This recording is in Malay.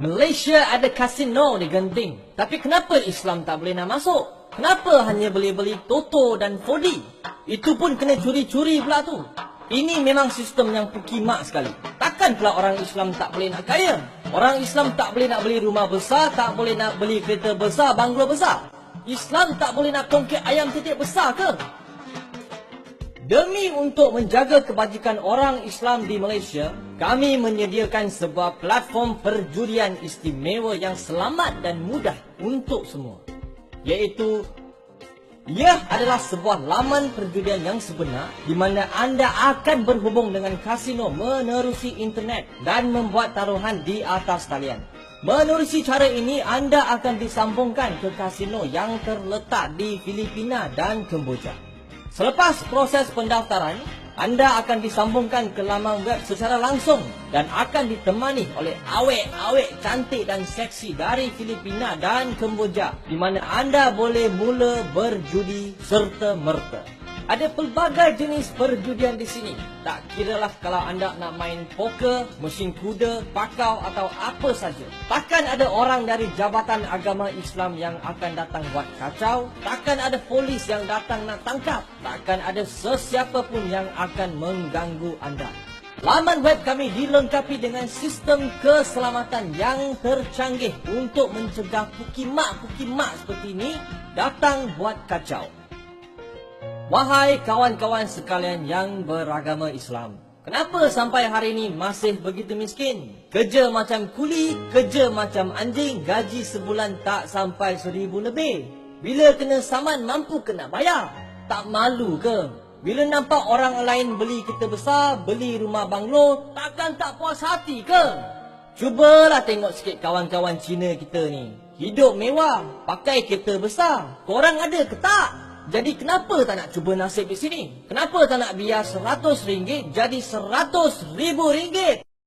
Malaysia ada kasino di Genting. Tapi kenapa Islam tak boleh nak masuk? Kenapa hanya boleh beli Toto dan 4D? Itu pun kena curi-curi pula tu. Ini memang sistem yang pukimak sekali. Takkan pula orang Islam tak boleh nak kaya? Orang Islam tak boleh nak beli rumah besar, tak boleh nak beli kereta besar, banglo besar. Islam tak boleh nak kongkit ayam titik besar ke? Demi untuk menjaga kebajikan orang Islam di Malaysia, kami menyediakan sebuah platform perjudian istimewa yang selamat dan mudah untuk semua. Iaitu, ia adalah sebuah laman perjudian yang sebenar di mana anda akan berhubung dengan kasino menerusi internet dan membuat taruhan di atas talian. Menerusi cara ini, anda akan disambungkan ke kasino yang terletak di Filipina dan Kemboja. Selepas proses pendaftaran, anda akan disambungkan ke laman web secara langsung dan akan ditemani oleh awek-awek cantik dan seksi dari Filipina dan Kemboja di mana anda boleh mula berjudi serta merta. Ada pelbagai jenis perjudian di sini. Tak kiralah kalau anda nak main poker, mesin kuda, pakau atau apa saja. Takkan ada orang dari Jabatan Agama Islam yang akan datang buat kacau. Takkan ada polis yang datang nak tangkap. Takkan ada sesiapa pun yang akan mengganggu anda. Laman web kami dilengkapi dengan sistem keselamatan yang tercanggih untuk mencegah pukimak-pukimak seperti ini datang buat kacau. Wahai kawan-kawan sekalian yang beragama Islam, kenapa sampai hari ini masih begitu miskin? Kerja macam kuli, kerja macam anjing, gaji sebulan tak sampai seribu lebih. Bila kena saman mampu kena bayar? Tak malu ke? Bila nampak orang lain beli kereta besar, beli rumah banglo, takkan tak puas hati ke? Cubalah tengok sikit kawan-kawan Cina kita ni. Hidup mewah, pakai kereta besar. Korang ada ke tak? Jadi kenapa tak nak cuba nasib di sini? Kenapa tak nak biar RM100 jadi RM100,000?